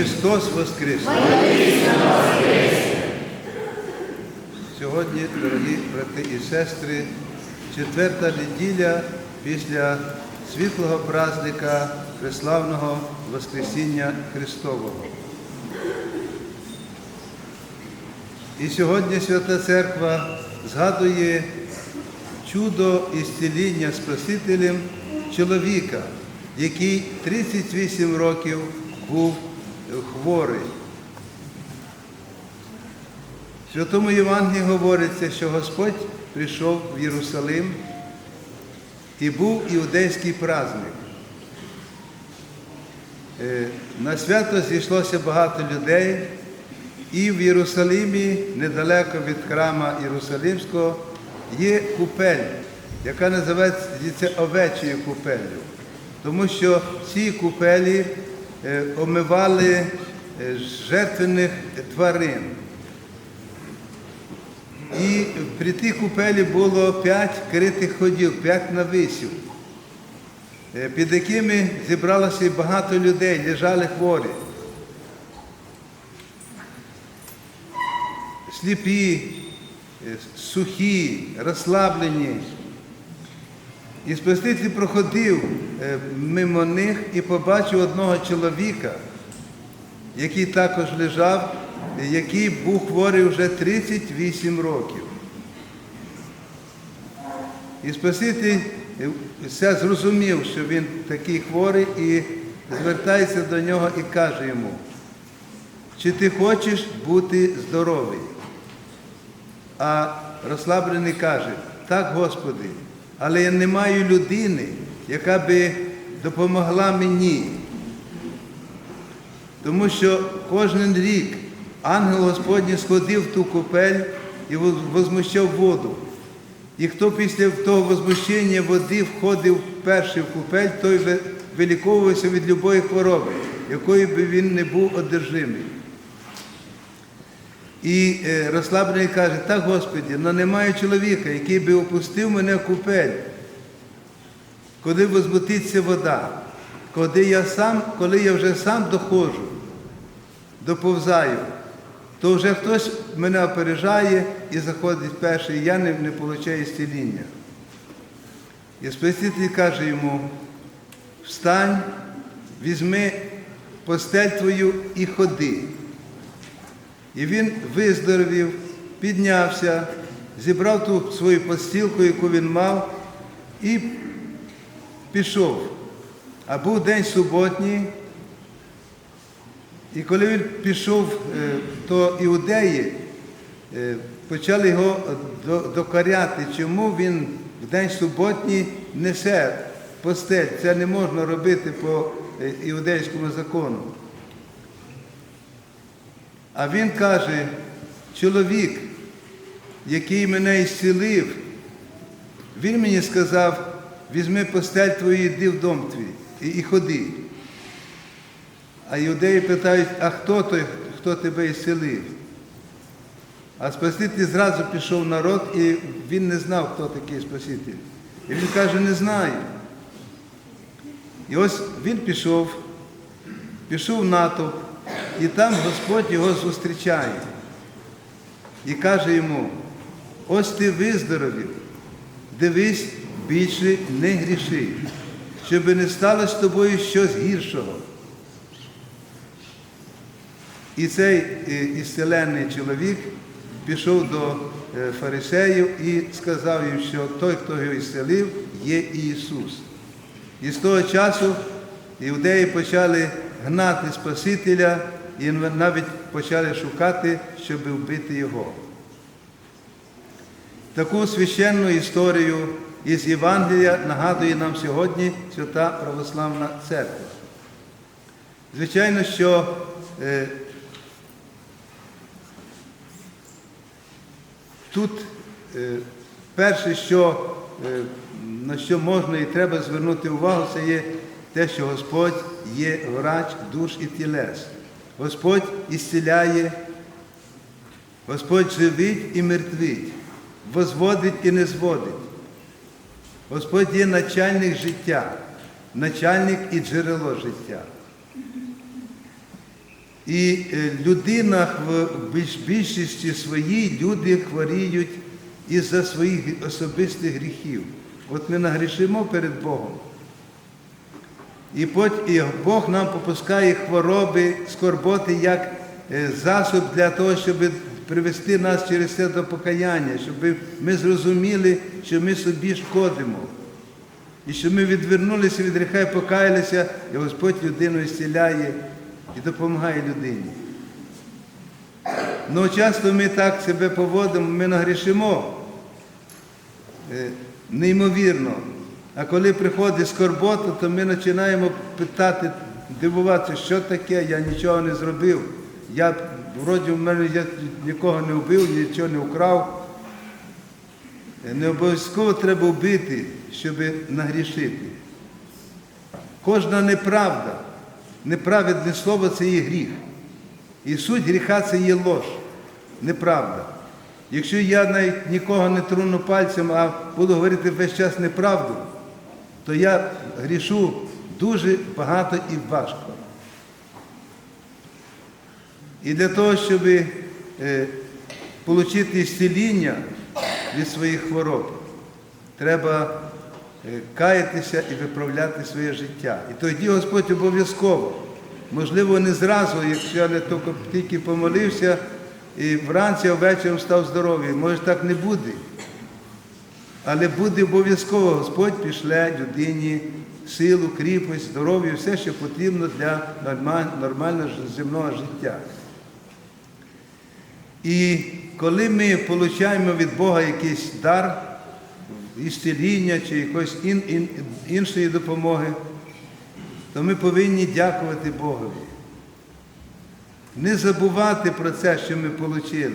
Христос Воскрес! Сьогодні, дорогі брати і сестри, четверта неділя після світлого праздника Преславного Воскресіння Христового. І сьогодні Свята Церква згадує чудо ісціління Спасителем чоловіка, який 38 років був хворий. В Святому Євангелії говориться, що Господь прийшов в Єрусалим і був іудейський праздник. Е, На свято зійшлося багато людей, і в Єрусалимі, недалеко від храма Єрусалимського, є купель, яка називається овечою купеллю. Тому що в цій купелі омивали е, жертвених тварин. І при тій купелі було п'ять критих ходів, п'ять нависів, е, під якими зібралося багато людей, лежали хворі. Сліпі, е, сухі, розслаблені. І Спаситель проходив е, мимо них і побачив одного чоловіка, який також лежав, який був хворий вже 38 років. І Спаситель е, все зрозумів, що він такий хворий, і звертається до нього і каже йому, чи ти хочеш бути здоровий? А розслаблений каже, так, Господи, але я не маю людини, яка би допомогла мені. Тому що кожен рік ангел Господній сходив в ту купель і возмущав воду. І хто після того возмущення води входив перший в купель, той ви- виліковувався від любої хвороби, якою би він не був одержимий. І е, розслаблений каже, так, Господи, але немає чоловіка, який би опустив мене в купель, коли возмутиться вода, коли я сам, коли я вже сам доходжу, доповзаю, то вже хтось мене опережає і заходить перший, і я не, не получаю зціління. І Спаситель каже йому, встань, візьми постель твою і ходи. І він виздоровів, піднявся, зібрав ту свою постілку, яку він мав, і пішов. А був день суботній, і коли він пішов, е, то іудеї е, почали його до- докоряти, чому він в день суботній несе постель. Це не можна робити по е, іудейському закону. А він каже, чоловік, який мене ісцілив, він мені сказав, візьми постель твою, йди в дом твій і, і ходи. А іудеї питають, а хто той, хто тебе ісцелив? А Спаситель зразу пішов народ, і він не знав, хто такий Спаситель. І він каже, не знаю. І ось він пішов, пішов натовп, і там Господь його зустрічає. І каже йому, ось ти виздоровів, дивись, більше не гріши, щоб не сталося з тобою щось гіршого. І цей е, ісцелений чоловік пішов до е, фарисеїв і сказав їм, що той, хто його ісцелив, є Ісус. І з того часу іудеї почали гнати Спасителя і навіть почали шукати, щоб вбити його. Таку священну історію із Євангелія нагадує нам сьогодні Свята Православна Церква. Звичайно, що е, тут е, перше, що, е, на що можна і треба звернути увагу, це є те, що Господь є врач душ і тілес. Господь ісціляє, Господь живить і мертвить, возводить і не зводить. Господь є начальник життя, начальник і джерело життя. І е, людина в більшості своїй люди хворіють із-за своїх особистих гріхів. От ми нагрішимо перед Богом. І Бог нам попускає хвороби, скорботи як е, засіб для того, щоб привести нас через це до покаяння, щоб ми зрозуміли, що ми собі шкодимо. І щоб ми відвернулися від гріха і покаялися, і Господь людину зціляє і допомагає людині. Ну часто ми так себе поводимо, ми нагрішимо е, неймовірно. А коли приходить скорбота, то ми починаємо питати, дивуватися, що таке, я нічого не зробив. Я вроді в мене я нікого не вбив, нічого не вкрав. Не обов'язково треба вбити, щоб нагрішити. Кожна неправда, неправедне слово це є гріх. І суть гріха це є лож, неправда. Якщо я навіть нікого не трону пальцем, а буду говорити весь час неправду, то я грішу дуже багато і важко. І для того, щоб е, отримати зціління від своїх хвороб, треба е, каятися і виправляти своє життя. І тоді Господь обов'язково, можливо, не зразу, якщо я не тільки, помолився і вранці, а ввечері став здоровий. Може так не буде. Але буде обов'язково, Господь пішле людині силу, кріпость, здоров'я, все, що потрібно для нормального земного життя. І коли ми отримуємо від Бога якийсь дар, ісціління чи якоїсь ін, ін, іншої допомоги, то ми повинні дякувати Богові. Не забувати про це, що ми отримали,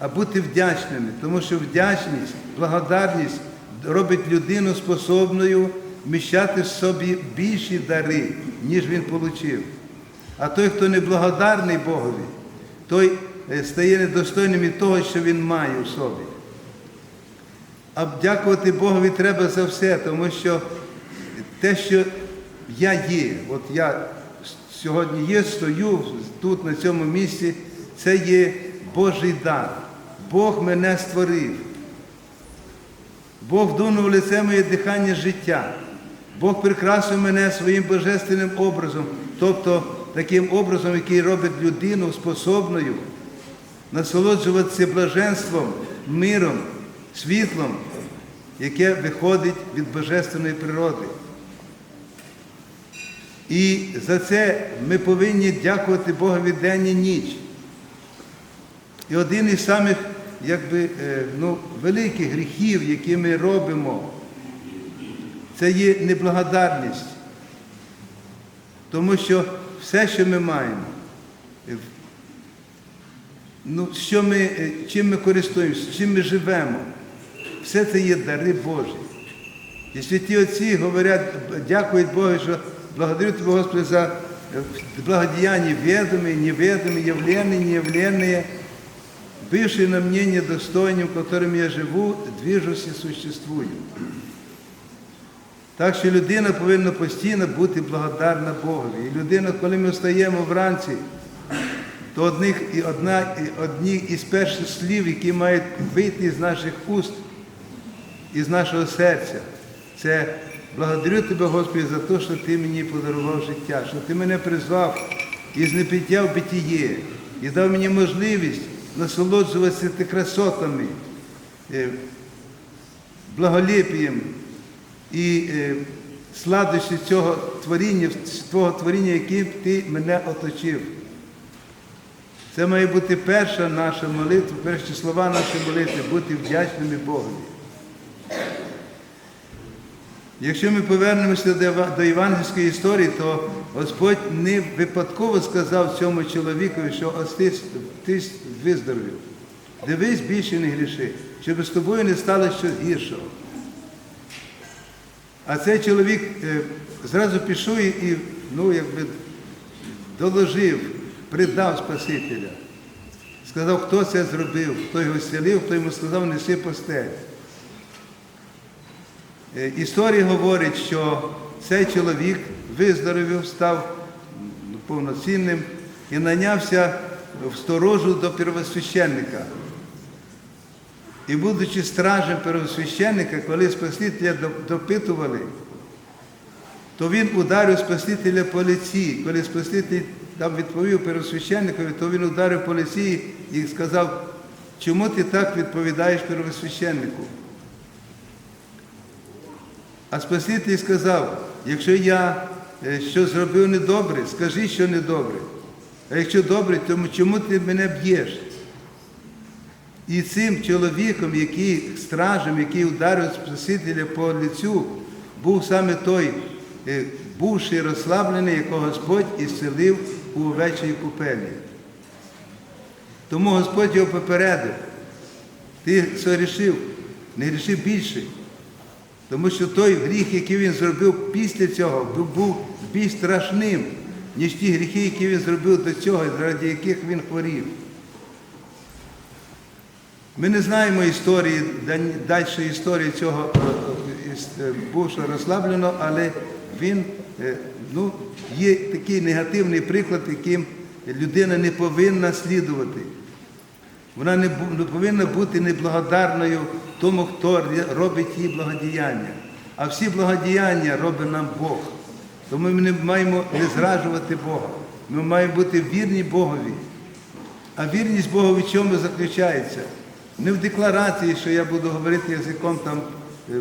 а бути вдячними, тому що вдячність, благодарність робить людину способною вміщати в собі більші дари, ніж він отримав. А той, хто не благодарний Богові, той е, стає недостойним і того, що він має в собі. А дякувати Богові треба за все, тому що те, що я є, от я сьогодні є, стою тут, на цьому місці, це є Божий дар. Бог мене створив. Бог вдунув лице моє дихання життя. Бог прикрасив мене своїм божественним образом, тобто таким образом, який робить людину способною насолоджуватися блаженством, миром, світлом, яке виходить від божественної природи. І за це ми повинні дякувати Богові день і ніч. І один із самих якби, е, ну, великих гріхів, які ми робимо, це є неблагодарність. Тому що все, що ми маємо, е, в- ну, що ми, е, чим ми користуємося, чим ми живемо, все це є дари Божі. І святі отці говорять, дякують Богу, що благодарю Тебе, Господи, за е, благодеяния ведомые, неведомые, явленные, неявленные, бывшие на мне недостойным, которым я живу, движусь і существую. Так що людина повинна постійно бути благодарна Богові. І людина, коли ми встаємо вранці, то одних, і одна, і одні із перших слів, які мають вийти з наших уст, із нашого серця, це благодарю тебе, Господи, за те, що Ти мені подарував життя, що Ти мене призвав із непиття в битіє і дав мені можливість насолоджуватися ти красотами, благоліпієм і е, сладощі цього творіння, твого творіння, яким ти мене оточив. Це має бути перша наша молитва, перші слова нашої молитви, бути вдячними Богові. Якщо ми повернемося до Єва- євангельської історії, то Господь не випадково сказав цьому чоловікові, що ось ти, ти виздоровів. Дивись, більше не гріши, щоб з тобою не стало щось гіршого. А цей чоловік е, зразу пішов і, ну, якби доложив, придав Спасителя. Сказав, хто це зробив, хто його зцілив, хто йому сказав, неси постель. Е, Історія говорить, що цей чоловік виздоровів, став повноцінним і нанявся в сторожу до первосвященника. І будучи стражем первосвященника, коли Спасителя доп- допитували, то він ударив Спасителя по лиці. Коли Спаситель там відповів первосвященникові, то він ударив по лиці і сказав, чому ти так відповідаєш первосвященнику? А Спаситель сказав, якщо я е, щось зробив недобре, скажи, що недобре. А якщо добре, то чому ти мене б'єш? І цим чоловіком, який стражем, який ударив Спасителя по лицю, був саме той, е, бувший розслаблений, якого Господь ісцелив у овечій купелі. Тому Господь його попередив. Ти согрішив, не гріши більше. Тому що той гріх, який він зробив після цього, був- більш страшним, ніж ті гріхи, які він зробив до цього, заради яких він хворів. Ми не знаємо історії, далі історії цього е, е, е, бувшого розслабленого, але він ну, є такий негативний приклад, яким людина не повинна слідувати. Вона не повинна бути неблагодарною тому, хто робить їй благодіяння. А всі благодіяння робить нам Бог. Тому ми не маємо не зраджувати Бога. Ми маємо бути вірні Богові. А вірність Богові в чому заключається? Не в декларації, що я буду говорити язиком там е,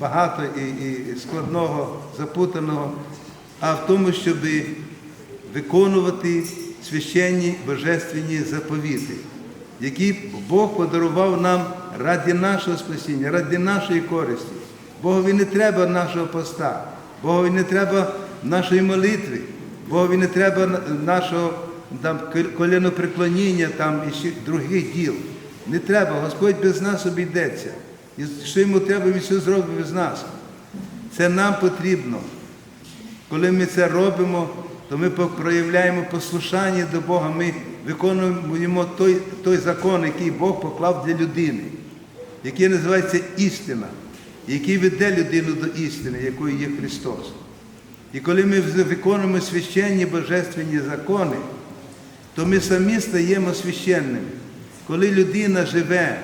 багато і, і складного, запутаного, а в тому, щоб виконувати священні божественні заповіти, які Бог подарував нам ради нашого спасіння, ради нашої користі. Богові не треба нашого поста, Богові не треба нашої молитви, Богові не треба нашого там, колінопреклоніння там, і ще других діл. Не треба, Господь без нас обійдеться. І що йому треба, він все зробить без нас. Це нам потрібно. Коли ми це робимо, то ми проявляємо послушання до Бога, ми виконуємо той, той закон, який Бог поклав для людини, який називається істина, який веде людину до істини, якою є Христос. І коли ми виконуємо священні божественні закони, то ми самі стаємо священними. Коли людина живе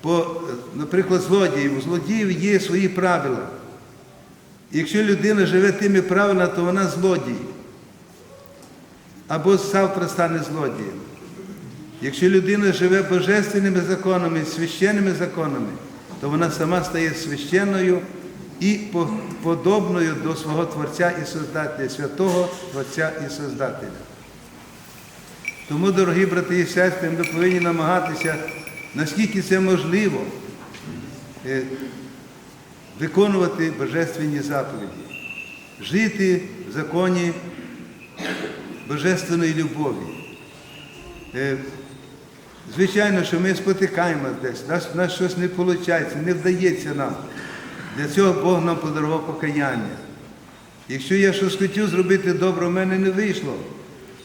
по, наприклад, злодіїв, у злодіїв є свої правила. Якщо людина живе тими правилами, то вона злодій. Або завтра стане злодієм. Якщо людина живе божественними законами, священними законами, то вона сама стає священною і подобною до свого Творця і Создателя, святого Творця і Создателя. Тому, дорогі брати і сестри, ми повинні намагатися, наскільки це можливо, е, виконувати божественні заповіді, жити в законі божественної любові. Е, Звичайно, що ми спотикаємося десь, нас, нас щось не виходить, не вдається нам. Для цього Бог нам подарував покаяння. Якщо я щось хотів зробити добре, в мене не вийшло,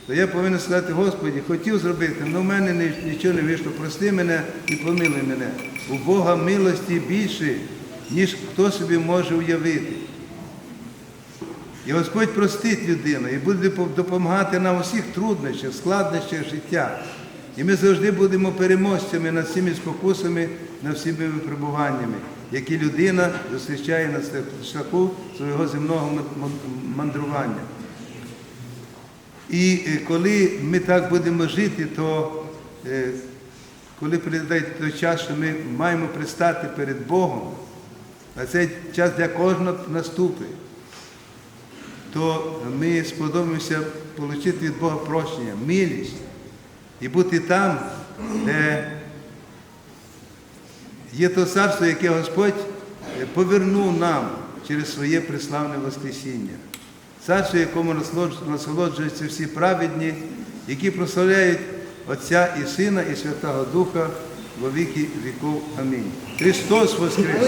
то я повинен сказати, Господі, хотів зробити, але в мене нічого не вийшло. Прости мене і помилуй мене. У Бога милості більше, ніж хто собі може уявити. І Господь простить людину і буде допомагати нам у всіх труднощах, складнощах життя. І ми завжди будемо переможцями над всіми спокусами, над всіми випробуваннями, які людина зустрічає на шляху свого земного мандрування. І е, коли ми так будемо жити, то е, коли прийде той час, що ми маємо предстати перед Богом, а цей час для кожного наступить, то ми сподобаємося отримати від Бога прощення, милість і бути там, де є то царство, яке Господь повернув нам через своє преславне Воскресіння. Царство, якому насолоджуються всі праведні, які прославляють Отця і Сина, і Святого Духа во віки віков. Амінь. Христос Воскрес!